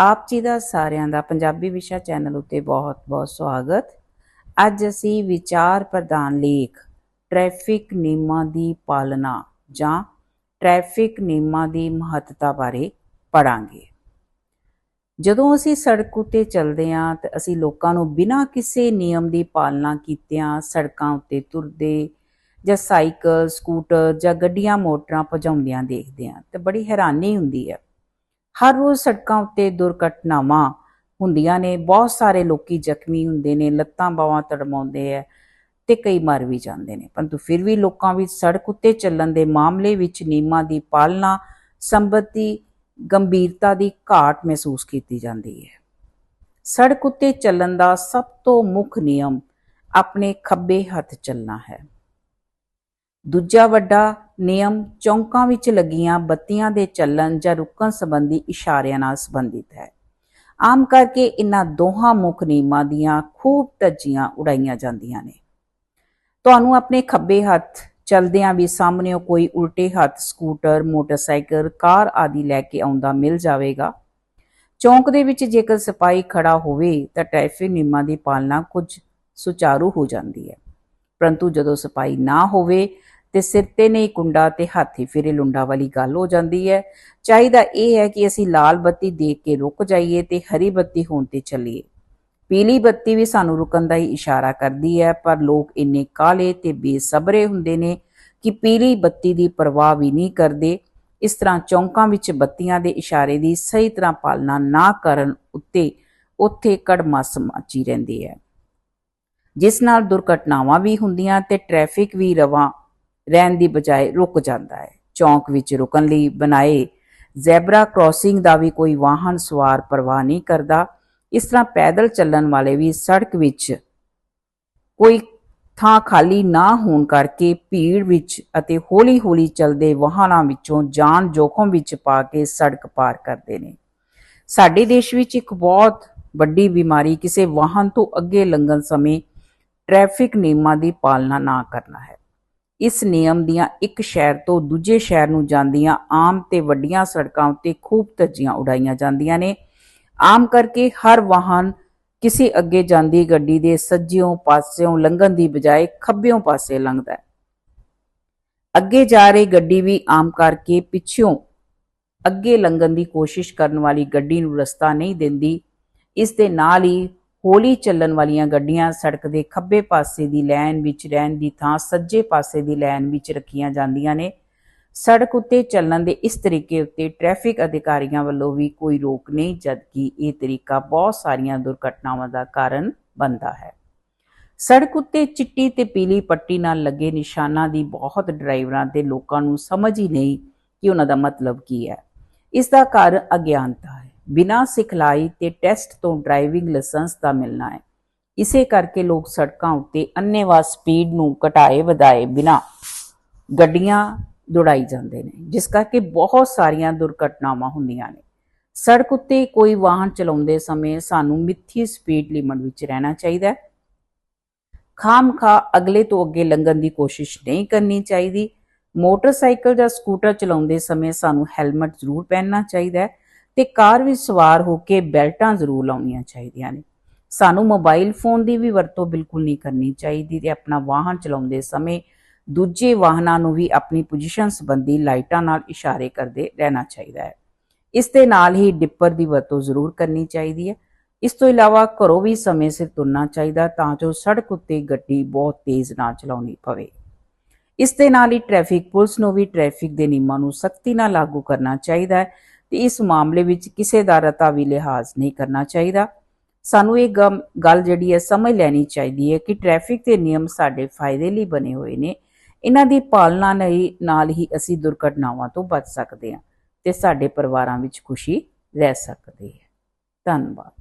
ਆਪ ਜੀ ਦਾ ਸਾਰਿਆਂ ਦਾ ਪੰਜਾਬੀ ਵਿਸ਼ਾ ਚੈਨਲ ਉੱਤੇ ਬਹੁਤ-ਬਹੁਤ ਸਵਾਗਤ। ਅੱਜ ਅਸੀਂ ਵਿਚਾਰ ਪ੍ਰਧਾਨ ਲੇਖ ਟ੍ਰੈਫਿਕ ਨਿਯਮਾਂ ਦੀ ਪਾਲਣਾ ਜਾਂ ਟ੍ਰੈਫਿਕ ਨਿਯਮਾਂ ਦੀ ਮਹੱਤਤਾ ਬਾਰੇ ਪੜਾਂਗੇ ਜਦੋਂ ਅਸੀਂ ਸੜਕ ਉੱਤੇ ਚੱਲਦੇ ਹਾਂ ਤਾਂ ਅਸੀਂ ਲੋਕਾਂ ਨੂੰ ਬਿਨਾਂ ਕਿਸੇ ਨਿਯਮ ਦੀ ਪਾਲਣਾ ਕੀਤਿਆਂ ਸੜਕਾਂ ਉੱਤੇ ਤੁਰਦੇ ਜਾਂ ਸਾਈਕਲ, ਸਕੂਟਰ ਜਾਂ ਗੱਡੀਆਂ, ਮੋਟਰਾਂ ਭਜਾਉਂਦਿਆਂ ਦੇਖਦੇ ਹਾਂ ਤੇ ਬੜੀ ਹੈਰਾਨੀ ਹੁੰਦੀ ਹੈ। ਹਰ ਰੋਜ਼ ਸੜਕਾਂ ਉੱਤੇ ਦੁਰਘਟਨਾਵਾਂ ਹੁੰਦੀਆਂ ਨੇ, ਬਹੁਤ ਸਾਰੇ ਲੋਕੀ ਜ਼ਖਮੀ ਹੁੰਦੇ ਨੇ, ਲੱਤਾਂ ਬਾਹਾਂ ਤੜਮਾਉਂਦੇ ਆ ਤੇ ਕਈ ਮਰ ਵੀ ਜਾਂਦੇ ਨੇ। ਪਰੰਤੂ ਫਿਰ ਵੀ ਲੋਕਾਂ ਵਿੱਚ ਸੜਕ ਉੱਤੇ ਚੱਲਣ ਦੇ ਮਾਮਲੇ ਵਿੱਚ ਨਿਯਮਾਂ ਦੀ ਪਾਲਣਾ ਸੰਬੰਧੀ ਗੰਭੀਰਤਾ ਦੀ ਘਾਟ ਮਹਿਸੂਸ ਕੀਤੀ ਜਾਂਦੀ ਹੈ ਸੜਕ ਉੱਤੇ ਚੱਲਣ ਦਾ ਸਭ ਤੋਂ ਮੁੱਖ ਨਿਯਮ ਆਪਣੇ ਖੱਬੇ ਹੱਥ ਚੱਲਣਾ ਹੈ। ਦੂਜਾ ਵੱਡਾ ਨਿਯਮ ਚੌਂਕਾਂ ਵਿੱਚ ਲੱਗੀਆਂ ਬੱਤੀਆਂ ਦੇ ਚੱਲਣ ਜਾਂ ਰੁਕਣ ਸੰਬੰਧੀ ਇਸ਼ਾਰਿਆਂ ਨਾਲ ਸੰਬੰਧਿਤ ਹੈ। ਆਮ ਕਰਕੇ ਇਹਨਾਂ ਦੋਹਾਂ ਮੁੱਖ ਨਿਯਮਾਂ ਦੀਆਂ ਖੂਬ ਧੱਜੀਆਂ ਉਡਾਈਆਂ ਜਾਂਦੀਆਂ ਨੇ। ਤੁਹਾਨੂੰ ਆਪਣੇ ਖੱਬੇ ਹੱਥ ਚਲਦਿਆਂ ਵੀ ਸਾਹਮਣੇ ਕੋਈ ਉਲਟੇ ਹੱਥ, ਸਕੂਟਰ, ਮੋਟਰਸਾਈਕਲ, ਕਾਰ ਆਦਿ ਲੈ ਕੇ ਆਉਂਦਾ ਮਿਲ ਜਾਵੇਗਾ। ਚੌਂਕ ਦੇ ਵਿੱਚ ਜੇਕਰ ਸਿਪਾਹੀ ਖੜਾ ਹੋਵੇ ਤਾਂ ਟ੍ਰੈਫਿਕ ਨਿਯਮਾਂ ਦੀ ਪਾਲਣਾ ਕੁਝ ਸੁਚਾਰੂ ਹੋ ਜਾਂਦੀ ਹੈ। ਪਰੰਤੂ ਜਦੋਂ ਸਿਪਾਹੀ ਨਾ ਹੋਵੇ ਤੇ ਸਿਰ ਤੇ ਨਹੀਂ ਕੁੰਡਾ ਤੇ ਹਾਥੀ ਫਿਰੇ ਲੁੰਡਾ ਵਾਲੀ ਗੱਲ ਹੋ ਜਾਂਦੀ ਹੈ। ਚਾਹੀਦਾ ਇਹ ਹੈ ਕਿ ਅਸੀਂ ਲਾਲ ਬੱਤੀ ਦੇਖ ਕੇ ਰੁਕ ਜਾਈਏ ਤੇ ਹਰੀ ਬੱਤੀ ਹੋਣ ਤੇ ਚੱਲੀਏ। ਪੀਲੀ ਬੱਤੀ ਵੀ ਸਾਨੂੰ ਰੁਕਣ ਦਾ ਹੀ ਇਸ਼ਾਰਾ ਕਰਦੀ ਹੈ, ਪਰ ਲੋਕ ਇੰਨੇ ਕਾਲੇ ਤੇ ਬੇਸਬਰੇ ਹੁੰਦੇ ਨੇ ਕਿ ਪੀਲੀ ਬੱਤੀ ਦੀ ਪਰਵਾਹ ਵੀ ਨਹੀਂ ਕਰਦੇ। ਇਸ ਤਰ੍ਹਾਂ ਚੌਂਕਾਂ ਵਿੱਚ ਬੱਤੀਆਂ ਦੇ ਇਸ਼ਾਰੇ ਦੀ ਸਹੀ ਤਰ੍ਹਾਂ ਪਾਲਣਾ ਨਾ ਕਰਨ ਉੱਤੇ ਉੱਥੇ ਕੜਮਾਸ ਮਾਚੀ ਰਹਿੰਦੀ ਹੈ। ਜਿਸ ਨਾਲ ਦੁਰਘਟਨਾਵਾਂ ਵੀ ਹੁੰਦੀਆਂ ਤੇ ਟ੍ਰੈਫਿਕ ਵੀ ਰਵਾਂ, ਰਹਿਣ ਦੀ ਬਜਾਏ ਰੁਕ ਜਾਂਦਾ ਹੈ। ਚੌਂਕ ਵਿੱਚ ਰੁਕਣ ਲਈ ਬਣਾਏ ਜ਼ੈਬਰਾ ਕ੍ਰਾਸਿੰਗ ਦਾ ਵੀ ਕੋਈ ਵਾਹਨ ਸਵਾਰ ਪਰਵਾਹ ਨਹੀਂ ਕਰਦਾ। ਇਸ ਤਰ੍ਹਾਂ ਪੈਦਲ ਚੱਲਣ ਵਾਲੇ ਵੀ ਸੜਕ ਵਿੱਚ ਕੋਈ ਥਾਂ ਖਾਲੀ ਨਾ ਹੋਣ ਕਰਕੇ ਭੀੜ ਵਿੱਚ ਅਤੇ ਹੌਲੀ-ਹੌਲੀ ਚੱਲਦੇ ਵਾਹਨਾਂ ਵਿੱਚੋਂ ਜਾਨ ਜੋਖਮ ਵਿੱਚ ਪਾ ਕੇ ਸੜਕ ਪਾਰ ਕਰਦੇ ਨੇ। ਸਾਡੇ ਦੇਸ਼ ਵਿੱਚ ਇੱਕ ਬਹੁਤ ਵੱਡੀ ਬਿਮਾਰੀ ਕਿਸੇ ਵਾਹਨ ਤੋਂ ਅੱਗੇ ਲੰਘਣ ਸਮੇਂ ਟ੍ਰੈਫਿਕ ਨਿਯਮਾਂ ਦੀ ਪਾਲਣਾ ਨਾ ਕਰਨਾ ਹੈ। ਇਸ ਨਿਯਮ ਦੀਆਂ ਇੱਕ ਸ਼ਹਿਰ ਤੋਂ ਦੂਜੇ ਸ਼ਹਿਰ ਨੂੰ ਜਾਂਦੀਆਂ ਆਮ ਤੇ ਵੱਡੀਆਂ ਸੜਕਾਂ ਉੱਤੇ ਖੂਬ ਧੱਜੀਆਂ ਉਡਾਈਆਂ ਜਾਂਦੀਆਂ ਨੇ। ਆਮ ਕਰਕੇ ਹਰ ਵਾਹਨ ਕਿਸੇ ਅੱਗੇ ਜਾਂਦੀ ਗੱਡੀ ਦੇ ਸੱਜਿਓਂ ਪਾਸਿਓਂ ਲੰਘਣ ਦੀ ਬਜਾਏ ਖੱਬਿਓਂ ਪਾਸੇ ਲੰਘਦਾ ਹੈ। ਅੱਗੇ ਜਾ ਰਹੀ ਗੱਡੀ ਵੀ ਆਮ ਕਰਕੇ ਪਿੱਛੋਂ ਅੱਗੇ ਲੰਘਣ ਦੀ ਕੋਸ਼ਿਸ਼ ਕਰਨ ਵਾਲੀ ਗੱਡੀ ਨੂੰ ਰਸਤਾ ਨਹੀਂ ਦਿੰਦੀ। ਇਸ ਦੇ ਨਾਲ ਹੀ ਹੌਲੀ ਚੱਲਣ ਵਾਲੀਆਂ ਗੱਡੀਆਂ ਸੜਕ ਦੇ ਖੱਬੇ ਪਾਸੇ ਦੀ ਲਾਈਨ ਵਿੱਚ ਰਹਿਣ ਦੀ ਥਾਂ ਸੱਜੇ ਪਾਸੇ ਦੀ ਲਾਈਨ ਵਿੱਚ ਰੱਖੀਆਂ ਜਾਂਦੀਆਂ ਨੇ। ਸੜਕ ਉੱਤੇ ਚੱਲਣ ਦੇ ਇਸ ਤਰੀਕੇ ਉੱਤੇ ਟ੍ਰੈਫਿਕ ਅਧਿਕਾਰੀਆਂ ਵੱਲੋਂ ਵੀ ਕੋਈ ਰੋਕ ਨਹੀਂ, ਜਦਕਿ ਇਹ ਤਰੀਕਾ ਬਹੁਤ ਸਾਰੀਆਂ ਦੁਰਘਟਨਾਵਾਂ ਦਾ ਕਾਰਨ ਬਣਦਾ ਹੈ। ਸੜਕ ਉੱਤੇ ਚਿੱਟੀ ਤੇ ਪੀਲੀ ਪੱਟੀ ਨਾਲ ਲੱਗੇ ਨਿਸ਼ਾਨਾਂ ਦੀ ਬਹੁਤ ਡਰਾਈਵਰਾਂ ਤੇ ਲੋਕਾਂ ਨੂੰ ਸਮਝ ਹੀ ਨਹੀਂ ਕਿ ਉਹਨਾਂ ਦਾ ਮਤਲਬ ਕੀ ਹੈ। ਇਸ ਦਾ ਕਾਰਨ ਅਗਿਆਨਤਾ ਹੈ। ਬਿਨਾਂ ਸਿਖਲਾਈ ਤੇ ਟੈਸਟ ਤੋਂ ਡਰਾਈਵਿੰਗ ਲਾਇਸੈਂਸ ਦਾ ਮਿਲਣਾ ਹੈ। ਇਸੇ ਕਰਕੇ ਲੋਕ ਸੜਕਾਂ ਉੱਤੇ ਅੰਨੇਵਾਹ ਸਪੀਡ ਨੂੰ ਘਟਾਏ ਵਧਾਏ ਬਿਨਾਂ ਗੱਡੀਆਂ ਦੌੜਾਈ ਜਾਂਦੇ ਨੇ, ਜਿਸ ਕਰਕੇ ਬਹੁਤ ਸਾਰੀਆਂ ਦੁਰਘਟਨਾਵਾਂ ਹੁੰਦੀਆਂ ਨੇ। ਸੜਕ ਉੱਤੇ ਕੋਈ ਵਾਹਨ ਚਲਾਉਂਦੇ ਸਮੇਂ ਸਾਨੂੰ ਮਿੱਥੀ ਸਪੀਡ ਲਿਮਟ ਵਿੱਚ ਰਹਿਣਾ ਚਾਹੀਦਾ ਹੈ। ਖਾਮਖਾ ਅਗਲੇ ਤੋਂ ਅੱਗੇ ਲੰਘਣ ਦੀ ਕੋਸ਼ਿਸ਼ ਨਹੀਂ ਕਰਨੀ ਚਾਹੀਦੀ। ਮੋਟਰਸਾਈਕਲ ਜਾਂ ਸਕੂਟਰ ਚਲਾਉਂਦੇ ਸਮੇਂ ਸਾਨੂੰ ਹੈਲਮਟ ਜ਼ਰੂਰ ਪਹਿਨਣਾ ਚਾਹੀਦਾ ਹੈ। ਤੇ ਕਾਰ ਵਿੱਚ ਸਵਾਰ ਹੋ ਕੇ ਬੈਲਟਾਂ ਜ਼ਰੂਰ ਲਾਉਣੀਆਂ ਚਾਹੀਦੀਆਂ ਨੇ। ਸਾਨੂੰ ਮੋਬਾਈਲ ਫੋਨ ਦੀ ਵੀ ਵਰਤੋਂ ਬਿਲਕੁਲ ਨਹੀਂ ਕਰਨੀ ਚਾਹੀਦੀ ਤੇ ਆਪਣਾ ਵਾਹਨ ਚਲਾਉਂਦੇ ਸਮੇਂ ਦੂਜੇ ਵਾਹਨਾਂ ਨੂੰ ਵੀ ਆਪਣੀ ਪੋਜੀਸ਼ਨ ਸੰਬੰਧੀ ਲਾਈਟਾਂ ਨਾਲ ਇਸ਼ਾਰੇ ਕਰਦੇ ਰਹਿਣਾ ਚਾਹੀਦਾ ਹੈ। ਇਸ ਦੇ ਨਾਲ ਹੀ ਡਿੱਪਰ ਦੀ ਵਰਤੋਂ ਜ਼ਰੂਰ ਕਰਨੀ ਚਾਹੀਦੀ ਹੈ। ਇਸ ਤੋਂ ਇਲਾਵਾ ਘਰੋਂ ਵੀ ਸਮੇਂ ਸਿਰ ਤੁਰਨਾ ਚਾਹੀਦਾ ਤਾਂ ਜੋ ਸੜਕ ਉੱਤੇ ਗੱਡੀ ਬਹੁਤ ਤੇਜ਼ ਨਾ ਚਲਾਉਣੀ ਪਵੇ। ਇਸ ਦੇ ਨਾਲ ਹੀ ਟ੍ਰੈਫਿਕ ਪੁਲਿਸ ਨੂੰ ਵੀ ਟ੍ਰੈਫਿਕ ਦੇ ਨਿਯਮਾਂ ਨੂੰ ਸਖਤੀ ਨਾਲ ਲਾਗੂ ਕਰਨਾ ਚਾਹੀਦਾ ਹੈ ਤੇ ਇਸ ਮਾਮਲੇ ਵਿੱਚ ਕਿਸੇ ਦਾ ਰਤਾ ਵੀ ਲਿਹਾਜ਼ ਨਹੀਂ ਕਰਨਾ ਚਾਹੀਦਾ। ਸਾਨੂੰ ਇਹ ਗੱਲ ਜਿਹੜੀ ਹੈ ਸਮਝ ਲੈਣੀ ਚਾਹੀਦੀ ਹੈ ਕਿ ਟ੍ਰੈਫਿਕ ਦੇ ਨਿਯਮ ਸਾਡੇ ਫਾਇਦੇ ਲਈ ਬਣੇ ਹੋਏ ਨੇ। ਇਹਨਾਂ ਦੀ ਪਾਲਣਾ ਲਈ ਨਾਲ ਹੀ ਅਸੀਂ ਦੁਰਘਟਨਾਵਾਂ ਤੋਂ ਬਚ ਸਕਦੇ ਹਾਂ ਤੇ ਸਾਡੇ ਪਰਿਵਾਰਾਂ ਵਿੱਚ ਖੁਸ਼ੀ ਰਹਿ ਸਕਦੇ ਹੈ। ਧੰਨਵਾਦ।